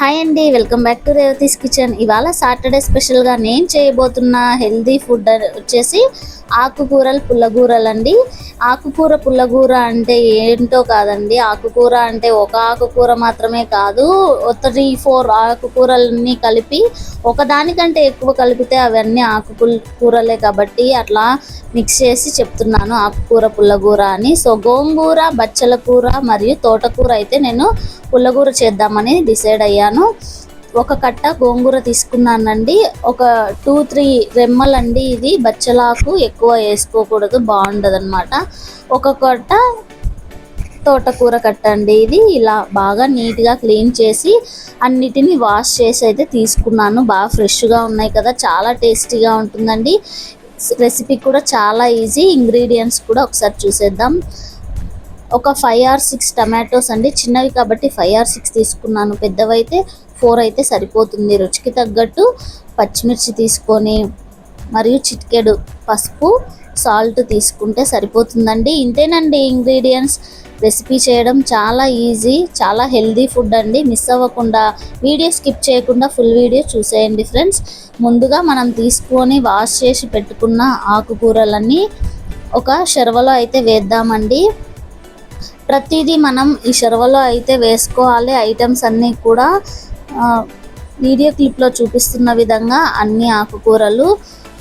Hi అండి welcome back to Revathi's kitchen. ఇవాళ Saturday స్పెషల్గా నేను చేయబోతున్న హెల్దీ ఫుడ్ వచ్చేసి ఆకుకూరలు పుల్లగూరలు అండి. ఆకుకూర పుల్లగూర అంటే ఏంటో కాదండి. ఆకుకూర అంటే ఒక ఆకుకూర మాత్రమే కాదు త్రీ ఫోర్ ఆకుకూరలన్నీ కలిపి ఒకదానికంటే ఎక్కువ కలిపితే అవన్నీ ఆకుకూర కూరలే కాబట్టి అట్లా మిక్స్ చేసి చెప్తున్నాను. ఆకుకూర పుల్లగూర అని. సో గోంగూర బచ్చల కూర మరియు తోటకూర అయితే నేను పుల్లగూర చేద్దామని డిసైడ్ అయ్యాను ఒక కట్ట గోంగూర తీసుకున్నానండి. ఒక టూ త్రీ రెమ్మలండి ఇది. బచ్చలాకు ఎక్కువ వేసుకోకూడదు బాగుండదు అనమాట ఒక కట్ట తోటకూర కట్టండి ఇది. ఇలా బాగా నీట్గా క్లీన్ చేసి అన్నిటిని వాష్ చేసి అయితే తీసుకున్నాను. బాగా ఫ్రెష్గా ఉన్నాయి కదా చాలా టేస్టీగా ఉంటుందండి. రెసిపీ కూడా చాలా ఈజీ. ఇంగ్రీడియంట్స్ కూడా ఒకసారి చూసేద్దాం. ఒక ఫైవ్ ఆర్ సిక్స్ టమాటోస్ అండి. చిన్నవి కాబట్టి ఫైవ్ ఆర్ సిక్స్ తీసుకున్నాను. పెద్దవైతే ఫోర్ అయితే సరిపోతుంది. రుచికి తగ్గట్టు పచ్చిమిర్చి తీసుకొని మరియు చిటికెడు పసుపు సాల్ట్ తీసుకుంటే సరిపోతుందండి. ఇంతేనండి ఇంగ్రీడియంట్స్ రెసిపీ చేయడం చాలా ఈజీ చాలా హెల్దీ ఫుడ్ అండి. మిస్ అవ్వకుండా వీడియో స్కిప్ చేయకుండా ఫుల్ వీడియో చూసేయండి ఫ్రెండ్స్ ముందుగా మనం తీసుకొని వాష్ చేసి పెట్టుకున్న ఆకుకూరలన్నీ ఒక షెరవలో అయితే వేద్దామండి. ప్రతిదీ మనం ఈ షర్వలో అయితే వేసుకోవాలి. ఐటమ్స్ అన్నీ కూడా వీడియో క్లిప్లో చూపిస్తున్న విధంగా అన్ని ఆకుకూరలు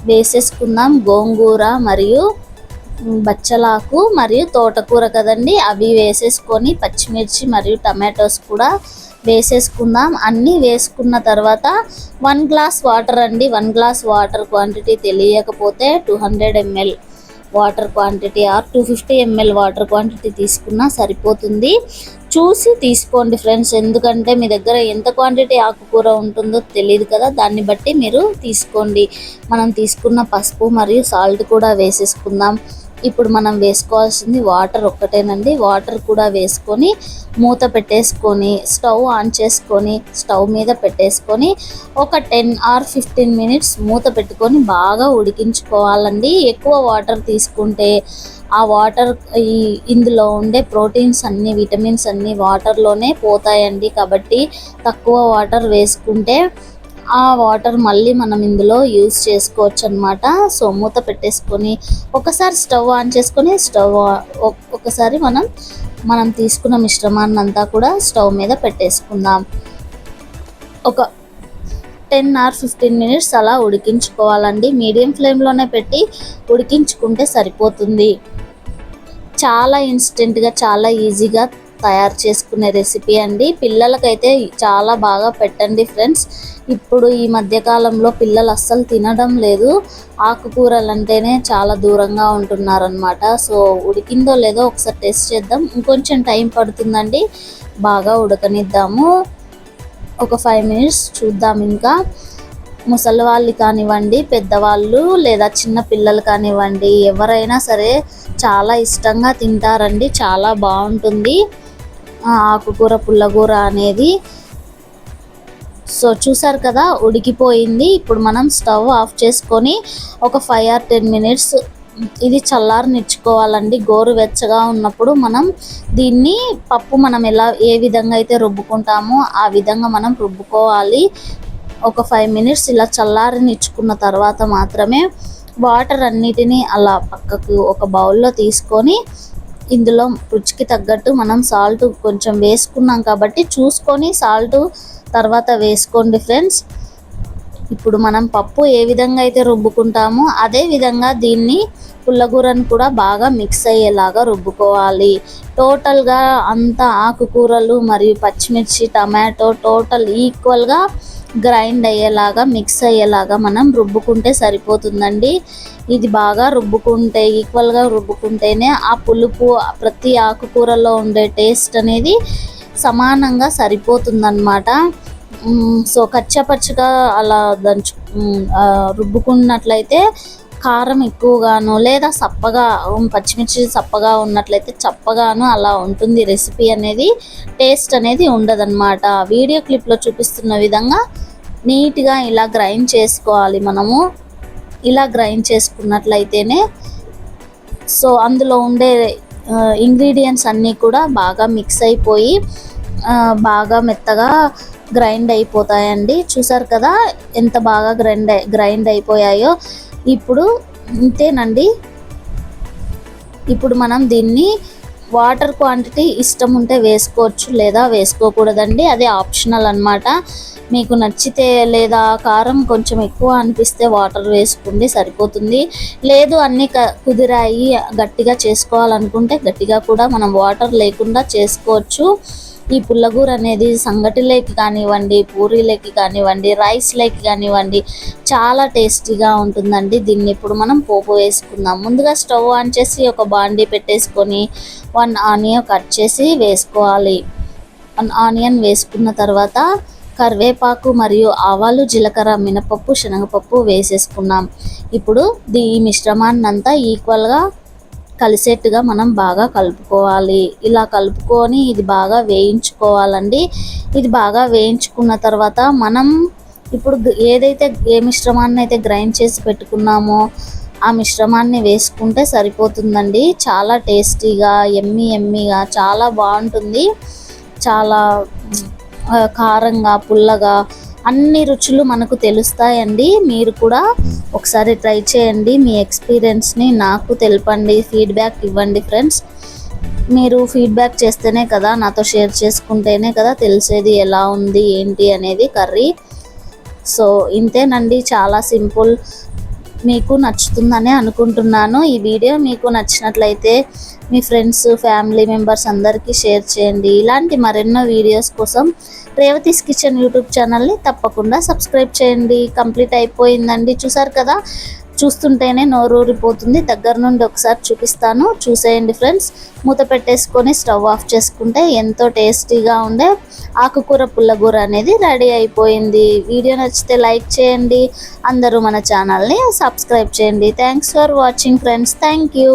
వేసేసుకుందాం. గోంగూర మరియు బచ్చలాకు మరియు తోటకూర కదండి. అవి వేసేసుకొని పచ్చిమిర్చి మరియు టమాటోస్ కూడా వేసేసుకుందాం. అన్నీ వేసుకున్న తర్వాత వన్ గ్లాస్ వాటర్ అండి. వన్ గ్లాస్ వాటర్ క్వాంటిటీ తెలియకపోతే two hundred ML water quantity or two fifty ML water quantity తీసుకున్నా సరిపోతుంది. చూసి తీసుకోండి ఫ్రెండ్స్ ఎందుకంటే మీ దగ్గర ఎంత క్వాంటిటీ ఆకుకూర ఉంటుందో తెలియదు కదా దాన్ని బట్టి మీరు తీసుకోండి. మనం తీసుకున్న పసుపు మరియు సాల్ట్ కూడా వేసేసుకుందాం. ఇప్పుడు మనం వేసుకోవాల్సింది వాటర్ ఒక్కటేనండి. వాటర్ కూడా వేసుకొని మూత పెట్టేసుకొని స్టవ్ ఆన్ చేసుకొని స్టవ్ మీద పెట్టేసుకొని ఒక టెన్ ఆర్ ఫిఫ్టీన్ మినిట్స్ మూత పెట్టుకొని బాగా ఉడికించుకోవాలండి. ఎక్కువ వాటర్ తీసుకుంటే ఆ వాటర్ ఈ ఇందులో ఉండే ప్రోటీన్స్ అన్ని విటమిన్స్ అన్ని వాటర్లోనే పోతాయండి. కాబట్టి తక్కువ వాటర్ వేసుకుంటే ఆ వాటర్ మళ్ళీ మనం ఇందులో యూజ్ చేసుకోవచ్చు అనమాట సో మూత పెట్టేసుకొని ఒకసారి స్టవ్ ఆన్ చేసుకొని స్టవ్ ఒకసారి మనం మనం తీసుకున్న మిశ్రమాన్ని అంతా కూడా స్టవ్ మీద పెట్టేసుకుందాం. ఒక టెన్ ఆర్ ఫిఫ్టీన్ మినిట్స్ అలా ఉడికించుకోవాలండి. మీడియం ఫ్లేమ్లోనే పెట్టి ఉడికించుకుంటే సరిపోతుంది. చాలా ఇన్స్టెంట్గా చాలా ఈజీగా తయారు చేసుకునే రెసిపీ అండి. పిల్లలకైతే చాలా బాగా పెట్టండి ఫ్రెండ్స్ ఇప్పుడు ఈ మధ్యకాలంలో పిల్లలు అస్సలు తినడం లేదు. ఆకుకూరలు అంటేనే చాలా దూరంగా ఉంటున్నారనమాట సో ఉడికిందో లేదో ఒకసారి టెస్ట్ చేద్దాం. ఇంకొంచెం టైం పడుతుందండి. బాగా ఉడకనిద్దాము. ఒక ఫైవ్ మినిట్స్ చూద్దాం ఇంకా. ముసలి వాళ్ళు కానివ్వండి పెద్దవాళ్ళు లేదా చిన్న పిల్లలు కానివ్వండి ఎవరైనా సరే చాలా ఇష్టంగా తింటారండి. చాలా బాగుంటుంది. ఆకుకూర పుల్లగూర అనేది. సో చూసారు కదా ఉడికిపోయింది. ఇప్పుడు మనం స్టవ్ ఆఫ్ చేసుకొని ఒక ఫైవ్ ఆర్ టెన్ మినిట్స్ ఇది చల్లారనిచ్చుకోవాలండి. గోరువెచ్చగా ఉన్నప్పుడు మనం దీన్ని పప్పు మనం ఎలా ఏ విధంగా అయితే రుబ్బుకుంటామో ఆ విధంగా మనం రుబ్బుకోవాలి. ఒక ఫైవ్ మినిట్స్ ఇలా చల్లారనిచ్చుకున్న తర్వాత మాత్రమే వాటర్ అన్నిటినీ అలా పక్కకు ఒక బౌల్లో తీసుకొని ఇందులో రుచికి తగ్గట్టు మనం సాల్ట్ కొంచెం వేసుకున్నాం కాబట్టి చూసుకొని సాల్ట్ తర్వాత వేసుకోండి ఫ్రెండ్స్. ఇప్పుడు మనం పప్పు ఏ విధంగా అయితే రుబ్బుకుంటామో అదే విధంగా దీన్ని పుల్లగూరను కూడా బాగా మిక్స్ అయ్యేలాగా రుబ్బుకోవాలి. టోటల్గా అంత ఆకుకూరలు మరియు పచ్చిమిర్చి టమాటో టోటల్ ఈక్వల్గా గ్రైండ్ అయ్యేలాగా మిక్స్ అయ్యేలాగా మనం రుబ్బుకుంటే సరిపోతుందండి. ఇది బాగా రుబ్బుకుంటే ఈక్వల్గా రుబ్బుకుంటేనే ఆ పులుపు ప్రతి ఆకుకూరలో ఉండే టేస్ట్ అనేది సమానంగా సరిపోతుందన్నమాట. సో కచ్చపచ్చగా అలా దంచు రుబ్బుకున్నట్లయితే కారం ఎక్కువగాను లేదా సప్పగా పచ్చిమిర్చి సప్పగా ఉన్నట్లయితే చప్పగాను అలా ఉంటుంది. రెసిపీ అనేది టేస్ట్ అనేది ఉండదన్నమాట. వీడియో క్లిప్లో చూపిస్తున్న విధంగా నీట్గా ఇలా గ్రైండ్ చేసుకోవాలి మనము. ఇలా గ్రైండ్ చేసుకున్నట్లయితేనే సో అందులో ఉండే ఇంగ్రీడియంట్స్ అన్నీ కూడా బాగా మిక్స్ అయిపోయి బాగా మెత్తగా గ్రైండ్ అయిపోతాయండి. చూసారు కదా ఎంత బాగా గ్రైండ్ గ్రైండ్ అయిపోయాయో. ఇప్పుడు ఇంతేనండి ఇప్పుడు మనం దీన్ని వాటర్ క్వాంటిటీ ఇష్టం ఉంటే వేసుకోవచ్చు లేదా వేసుకోకూడదండి. అది ఆప్షనల్ అన్నమాట. మీకు నచ్చితే లేదా కారం కొంచెం ఎక్కువ అనిపిస్తే వాటర్ వేసుకోండి సరిపోతుంది. లేదు అన్నీ క కుదిరాయి గట్టిగా చేసుకోవాలనుకుంటే గట్టిగా కూడా మనం వాటర్ లేకుండా చేసుకోవచ్చు. ఈ పుల్లగూర అనేది సంగటిలోకి కానివ్వండి పూరీలోకి కానివ్వండి రైస్లోకి కానివ్వండి చాలా టేస్టీగా ఉంటుందండి. దీన్ని ఇప్పుడు మనం పోపు వేసుకుందాం. ముందుగా స్టవ్ ఆన్ చేసి ఒక బాండీ పెట్టేసుకొని వన్ ఆనియన్ కట్ చేసి వేసుకోవాలి. వన్ ఆనియన్ వేసుకున్న తర్వాత కరివేపాకు మరియు ఆవాలు జీలకర్ర మినపప్పు శనగపప్పు వేసేసుకున్నాం. ఇప్పుడు దీ ఈ మిశ్రమాన్ని అంతా ఈక్వల్గా కలిసేట్టుగా మనం బాగా కలుపుకోవాలి. ఇలా కలుపుకొని ఇది బాగా వేయించుకోవాలండి. ఇది బాగా వేయించుకున్న తర్వాత మనం ఇప్పుడు ఏదైతే ఏ మిశ్రమాన్ని అయితే గ్రైండ్ చేసి పెట్టుకున్నామో ఆ మిశ్రమాన్ని వేసుకుంటే సరిపోతుందండి. చాలా టేస్టీగా ఎమ్మి ఎమ్మిగా చాలా బాగుంటుంది. చాలా కారంగా పుల్లగా అన్ని రుచులు మనకు తెలుస్తాయండి. మీరు కూడా ఒకసారి ట్రై చేయండి. మీ ఎక్స్పీరియన్స్ని నాకు తెలపండి. ఫీడ్బ్యాక్ ఇవ్వండి ఫ్రెండ్స్ మీరు ఫీడ్బ్యాక్ చేస్తేనే కదా నాతో షేర్ చేసుకుంటేనే కదా తెలిసేది ఎలా ఉంది ఏంటి అనేది కర్రీ. సో ఇంతేనండి. చాలా సింపుల్ మీకు నచ్చుతుందని అనుకుంటున్నాను. ఈ వీడియో మీకు నచ్చినట్లయితే మీ ఫ్రెండ్స్ ఫ్యామిలీ మెంబర్స్ అందరికీ షేర్ చేయండి. ఇలాంటి మరెన్నో వీడియోస్ కోసం రేవతీస్ కిచెన్ యూట్యూబ్ ఛానల్ని తప్పకుండా సబ్స్క్రైబ్ చేయండి. కంప్లీట్ అయిపోయిందండి. చూసారు కదా? చూస్తుంటేనే నోరూరిపోతుంది దగ్గర నుండి ఒకసారి చూపిస్తాను. చూసేయండి ఫ్రెండ్స్. మూత పెట్టేసుకొని స్టవ్ ఆఫ్ చేసుకుంటే ఎంతో టేస్టీగా ఉండే ఆకుకూర పుల్లగూర అనేది రెడీ అయిపోయింది. వీడియో నచ్చితే లైక్ చేయండి. అందరూ మన ఛానల్ని సబ్స్క్రైబ్ చేయండి. Thanks for watching friends thank you